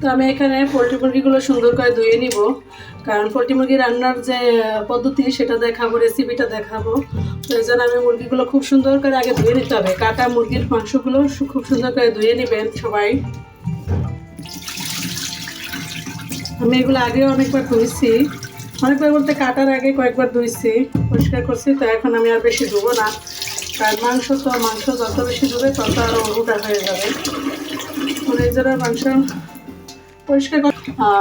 তো আমি এখানে পোলট্রি মুরগিগুলো সুন্দর করে ধুয়ে নিব। কারণ পোলট্রি মুরগি রান্নার যে পদ্ধতি, সেটা দেখাবো রেসিপিটা দেখাবো। তো এই জন্য আমি মুরগিগুলো খুব সুন্দর করে আগে ধুয়ে নিতে হবে। কাটা মুরগির মাংসগুলো খুব সুন্দর করে ধুয়ে নেবেন সবাই। আমি এগুলো আগেও অনেকবার ধুয়েছি। অনেকবার বলতে কাটার আগে কয়েকবার ধুয়েছি, পরিষ্কার করছি, তো এখন আমি আর বেশি ধুবো না। কারণ মাংস তো, মাংস যত বেশি ধুবে, তত আরও উল্টা হয়ে যাবে। এই জন্য মাংস পরিষ্কার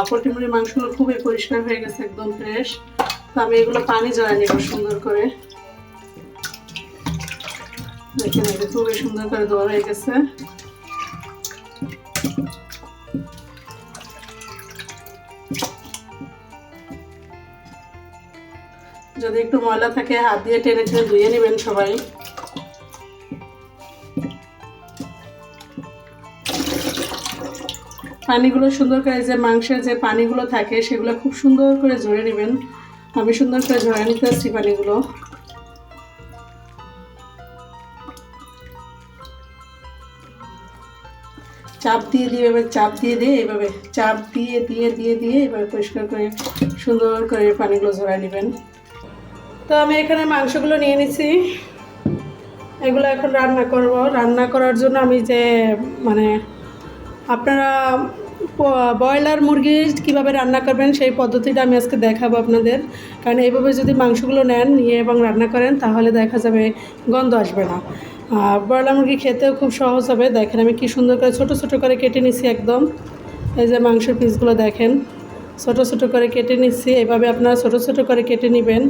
পোলট্রি মুরগির খুবই পরিষ্কার হয়ে গেছে, একদম ফ্রেশ তো আমি এগুলো পানি নিব সুন্দর করে। দেখেন, এটা খুবই সুন্দর করে হয়ে গেছে। যদি একটু ময়লা থাকে, হাত দিয়ে টেনে টেনে ধুয়ে নেবেন সবাই। পানিগুলো সুন্দর করে যে মাংসের যে পানিগুলো থাকে, সেগুলো খুব সুন্দর করে ঝরে নেবেন। আমি সুন্দর করে ঝরে নিতে আসছি পানিগুলো। চাপ দিয়ে দিয়ে এবার চাপ দিয়ে দিয়ে এভাবে, চাপ দিয়ে দিয়ে দিয়ে দিয়ে এবার পরিষ্কার করে, সুন্দর করে পানিগুলো ঝরাই নেবেন। তো আমি এখানে মাংসগুলো নিয়ে নিছি। এগুলো এখন রান্না করব। রান্না করার জন্য আমি যে মানে আপনারা ব্রয়লার মুরগি কীভাবে রান্না করবেন সেই পদ্ধতিটা আমি আজকে দেখাবো আপনাদের। কারণ এইভাবে যদি মাংসগুলো নেন, নিয়ে এবং রান্না করেন, তাহলে দেখা যাবে গন্ধ আসবে না। ব্রয়লার মুরগি খেতেও খুব সহজ হবে। দেখেন আমি কি সুন্দর করে, ছোট ছোট করে কেটে নিছি একদম। এই যে মাংসের পিসগুলো দেখেন, ছোট ছোট করে কেটে নিচ্ছি এভাবে আপনারা ছোট ছোট করে কেটে নেবেন।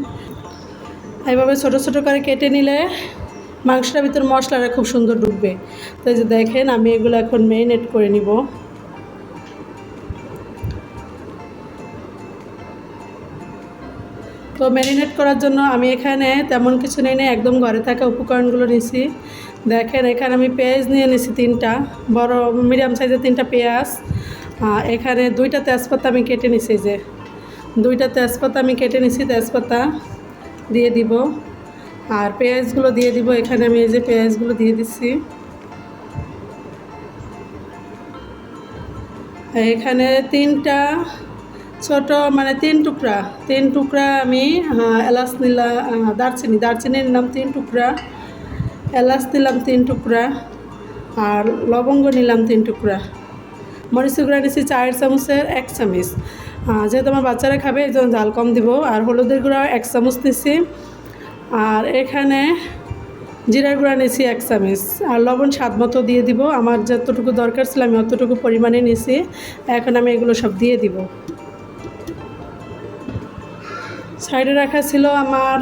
এইভাবে ছোট ছোট করে কেটে নিলে মাংসটার ভিতর মশলাটা খুব সুন্দর ঢুকবে। তো যে দেখেন, আমি এগুলো এখন মেরিনেট করে নিব। তো ম্যারিনেট করার জন্য আমি এখানে তেমন কিছু নেই নি একদম ঘরে থাকা উপকরণগুলো নিছি। দেখেন, এখানে আমি পেঁয়াজ নিয়ে নিছি তিনটা, বড়, মিডিয়াম সাইজের তিনটা পেঁয়াজ। এখানে দুইটা তেজপাতা আমি কেটে নিছি যে। দুইটা তেজপাতা আমি কেটে নিছি, তেজপাতা দিয়ে দিব। আর পেঁয়াজগুলো দিয়ে দিব, এখানে আমি এই যে পেঁয়াজগুলো দিয়ে দিচ্ছি। এখানে তিনটা ছোট মানে তিন টুকরা তিন টুকরা আমি এলাচ নিলাম দারচিনি দারচিনি নিলাম তিন টুকরা, এলাচ নিলাম তিন টুকরা, আর লবঙ্গ নিলাম তিন টুকরা। মরিচ গুঁড়া নিচ্ছি চার চামচের এক চামচ। যেহেতু আমার বাচ্চারা খাবে, এই জন্য ঝাল কম দিব। আর হলুদের গুঁড়া এক চামচ নিচ্ছি আর এখানে জিরার গুঁড়া নিয়েছি এক চামচ। আর লবণ স্বাদ মতো দিয়ে দিব। আমার যতটুকু দরকার ছিল আমি অতটুকু পরিমাণে নিয়েছি এখন আমি এগুলো সব দিয়ে দিব। সাইডে রাখা ছিল আমার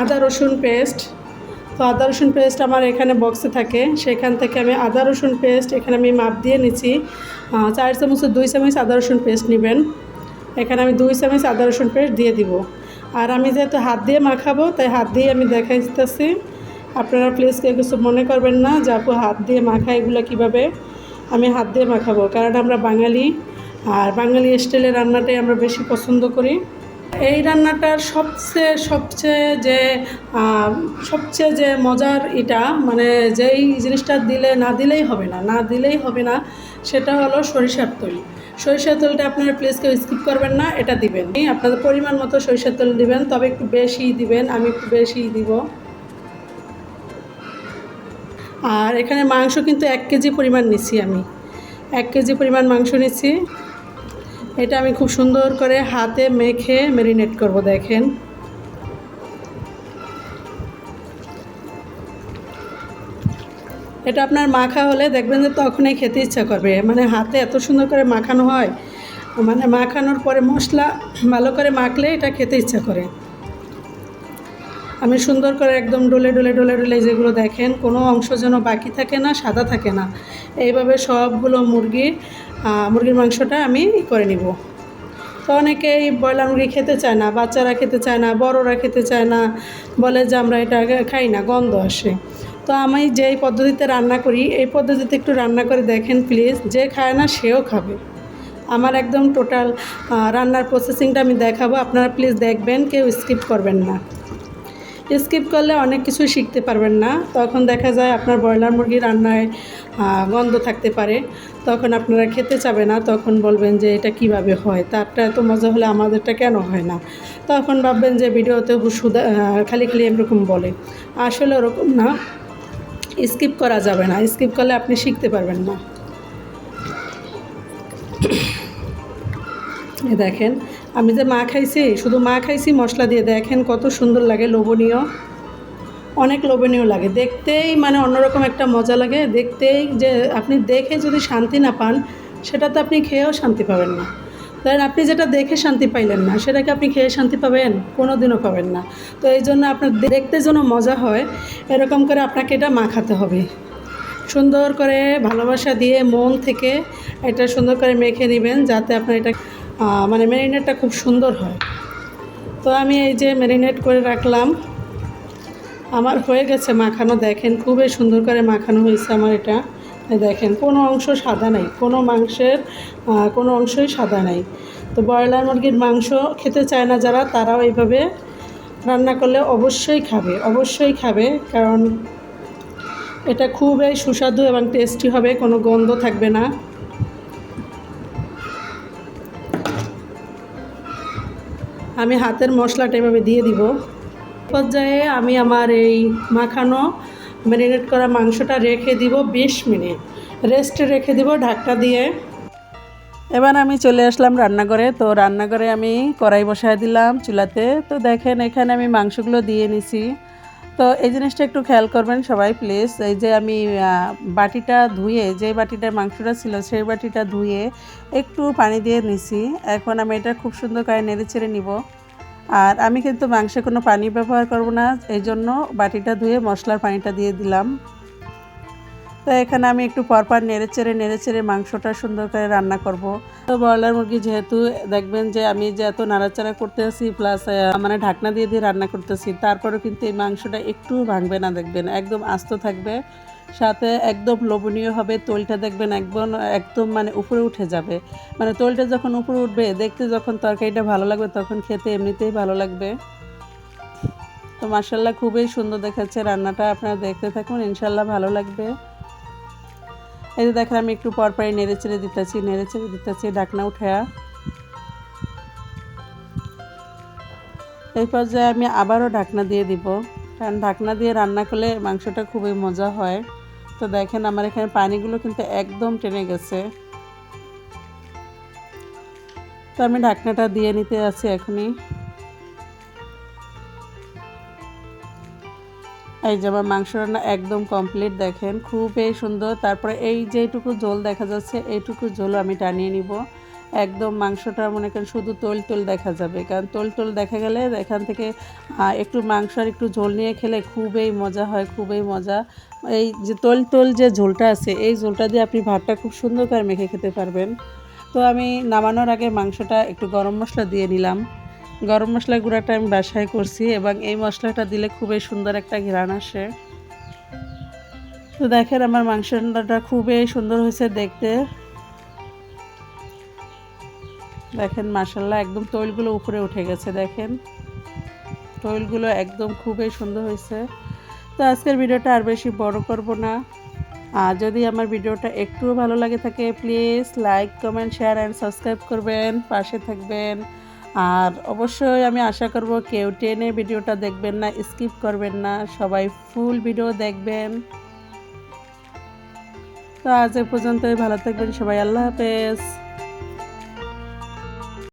আদা রসুন পেস্ট। তো আদা রসুন পেস্ট আমার এখানে বক্সে থাকে। সেখান থেকে আমি আদা রসুন পেস্ট এখানে আমি মাপ দিয়ে নিচ্ছি চার চামচের দুই চামচ আদা রসুন পেস্ট নেবেন। এখানে আমি দুই চামচ আদা রসুন পেস্ট দিয়ে দিব। আর আমি যেহেতু হাত দিয়ে মাখাবো, তাই হাত দিয়ে আমি দেখাই দিতেছি আপনারা প্লিজ কেউ কিছু মনে করবেন না যে আপু হাত দিয়ে মাখা এগুলো কীভাবে? আমি হাত দিয়ে মাখাবো, কারণ আমরা বাঙালি, আর বাঙালি স্টাইলের রান্নাটাই আমরা বেশি পছন্দ করি। এই রান্নাটার সবচেয়ে সবচেয়ে যে সবচেয়ে যে মজার এটা মানে যেই জিনিসটা দিলে না দিলেই হবে না না দিলেই হবে না, সেটা হলো সরিষার তেল। সরিষার তেলটা আপনারা প্লিজ কেউ স্কিপ করবেন না, এটা দিবেন। আপনাদের পরিমাণ মতো সরিষার তেল দিবেন, তবে একটু বেশি দিবেন, আমি একটু বেশি দিব। আর এখানে মাংস কিন্তু এক কেজি পরিমাণ নিছি আমি। এক কেজি পরিমাণ মাংস নিছি। এটা আমি খুব সুন্দর করে হাতে মেখে ম্যারিনেট করব, দেখেন। এটা আপনার মাখা হলে দেখবেন যে তখনই খেতে ইচ্ছা করবে। মানে হাতে এত সুন্দর করে মাখানো হয় মানে মাখানোর পরে মশলা ভালো করে মাখলে এটা খেতে ইচ্ছা করে। আমি সুন্দর করে একদম ডলে ডলে ডলে ডলে যেগুলো দেখেন, কোনো অংশ যেন বাকি থাকে না, সাদা থাকে না। এইভাবে সবগুলো মুরগি মুরগির মাংসটা আমি করে নিব। তো অনেকেই ব্রয়লার মুরগি খেতে চায় না, বাচ্চারা খেতে চায় না, বড়রা খেতে চায় না, বলে যে আমরা এটা খাই না, গন্ধ আসে। তো আমি যেই পদ্ধতিতে রান্না করি, এই পদ্ধতিতে একটু রান্না করে দেখেন প্লিজ যে খায় না, সেও খাবে। আমার একদম টোটাল রান্নার প্রসেসিংটা আমি দেখাবো। আপনারা প্লিজ দেখবেন, কেউ স্কিপ করবেন না। স্কিপ করলে অনেক কিছুই শিখতে পারবেন না। তখন দেখা যায় আপনার ব্রয়লার মুরগি রান্নায় গন্ধ থাকতে পারে। তখন আপনারা খেতে চাবে না, তখন বলবেন যে এটা কীভাবে হয়? তারটা এত মজা হলে আমাদেরটা কেন হয় না? তখন ভাববেন যে ভিডিওতে সুদা খালি খালি এরকম বলে। আসলে ওরকম না। স্কিপ করা যাবে না। স্কিপ করলে আপনি শিখতে পারবেন না। দেখেন, আমি যে মা খাইছি, শুধু মা খাইছি, মশলা দিয়ে দেখেন কত সুন্দর লাগে, লোভনীয়। অনেক লোভনীয় লাগে। দেখতেই মানে অন্যরকম একটা মজা লাগে। দেখতেই যে আপনি দেখে যদি শান্তি না পান সেটা তো আপনি খেয়েও শান্তি পাবেন না। ধরেন আপনি যেটা দেখে শান্তি পাইলেন না, সেটাকে আপনি খেয়ে শান্তি পাবেন কোনো দিনও পাবেন না। তো এই জন্য আপনার দেখতে যেন মজা হয়, এরকম করে আপনাকে এটা মাখাতে হবে। সুন্দর করে ভালোবাসা দিয়ে মন থেকে এটা সুন্দর করে মেখে নেবেন, যাতে আপনার এটা মানে ম্যারিনেটটা খুব সুন্দর হয়। তো আমি এই যে ম্যারিনেট করে রাখলাম। আমার হয়ে গেছে মাখানো, দেখেন খুবই সুন্দর করে মাখানো হয়েছে আমার এটা। দেখেন, কোনো অংশ সাদা নাই, কোনো মাংসের কোনো অংশই সাদা নাই। তো ব্রয়লার মুরগির মাংস খেতে চায় না যারা, তারাও এইভাবে রান্না করলে অবশ্যই খাবে অবশ্যই খাবে, কারণ এটা খুবই সুস্বাদু এবং টেস্টি হবে, কোনো গন্ধ থাকবে না। আমি হাতের মশলাটা এভাবে দিয়ে দিব। পর্যায়ে আমি আমার এই মাখানো ম্যারিনেট করা মাংসটা রেখে দিব বিশ মিনিট। রেস্টে রেখে দিব ঢাকটা দিয়ে। এবার আমি চলে আসলাম রান্নাঘরে। তো রান্নাঘরে আমি কড়াই বসায় দিলাম চুলাতে। তো দেখেন, এখানে আমি মাংসগুলো দিয়ে নিছি। তো এই জিনিসটা একটু খেয়াল করবেন সবাই প্লিজ এই যে আমি বাটিটা ধুয়ে, যে বাটিটার মাংসটা ছিল সেই বাটিটা ধুয়ে একটু পানি দিয়ে নিছি। এখন আমি এটা খুব সুন্দর করে নেড়ে চেড়ে নিব। আর আমি কিন্তু মাংসে কোনো পানি ব্যবহার করব না, এই জন্য বাটিটা ধুয়ে মশলার পানিটা দিয়ে দিলাম। তো এখানে আমি একটু পরপর নেড়ে চেড়ে নেড়ে চেড়ে মাংসটা সুন্দর করে রান্না করব। তো ব্রয়লার মুরগি যেহেতু দেখবেন যে আমি যে এত নাড়াচাড়া করতেছি প্লাস মানে ঢাকনা দিয়ে দিয়ে রান্না করতেছি, তারপরেও কিন্তু এই মাংসটা একটু ভাঙবে না দেখবেন, একদম আস্ত থাকবে। সাথে একদম লোভনীয় হবে, তোলটা দেখবেন একদম একদম মানে উপরে উঠে যাবে। মানে তোলটা যখন উপরে উঠবে, দেখতে যখন তরকারিটা ভালো লাগবে, তখন খেতে এমনিতেই ভালো লাগবে। তো মার্শাল্লাহ খুবই সুন্দর দেখাচ্ছে রান্নাটা, আপনারা দেখতে থাকুন ইনশাল্লাহ ভালো লাগবে। এই যে দেখেন, আমি একটু পর পরই নেড়ে চেড়ে দিতেছি, নেড়ে চেড়ে দিতেছি ঢাকনা উঠায়া এই পর্যায়ে আমি আবারও ঢাকনা দিয়ে দিব। কারণ ঢাকনা দিয়ে রান্না করলে মাংসটা খুবই মজা হয়। তো দেখেন আমার এখানে পানিগুলো কিন্তু একদম টেনে গেছে। তো আমি ঢাকনাটা দিয়ে নিতে আছি এখনই। এই যে আমার মাংস রান্না একদম কমপ্লিট দেখেন, খুবই সুন্দর। তারপরে এই যেটুকু জল দেখা যাচ্ছে, এইটুকু জল আমি টানিয়ে নিব। একদম মাংসটা মনে করেন শুধু তোল তোল দেখা যাবে। কারণ তোল তোল দেখা গেলে এখান থেকে একটু মাংস আর একটু ঝোল নিয়ে খেলে খুবই মজা হয়, খুবই মজা। এই যে তোল তোল যে ঝোলটা আছে, এই ঝোলটা দিয়ে আপনি ভাতটা খুব সুন্দর করে মেখে খেতে পারবেন। তো আমি নামানোর আগে মাংসটা একটু গরম মশলা দিয়ে নিলাম। গরম মশলা গুঁড়াটা আমি বাসায় করছি এবং এই মশলাটা দিলে খুবই সুন্দর একটা ঘ্রাণ আসে। তো দেখেন আমার মাংস রান্নাটা খুবই সুন্দর হয়েছে দেখতে। দেখেন মাসাল্লাহ একদম তৈলগুলো উপরে উঠে গেছে, দেখেন। তৈলগুলো একদম খুবই সুন্দর হয়েছে। তো আজকের ভিডিওটা আর বেশি বড় করব না। আর যদি আমার ভিডিওটা একটুও ভালো লাগে থাকে, please like, comment, share and subscribe করবেন, পাশে থাকবেন। আর অবশ্যই আমি আশা করব কেউ টেনে ভিডিওটা দেখবেন না, স্কিপ করবেন না, সবাই ফুল ভিডিও দেখবেন। তো আজ এ পর্যন্তই, ভালো থাকবেন, সবাই আল্লাহ হাফেজ।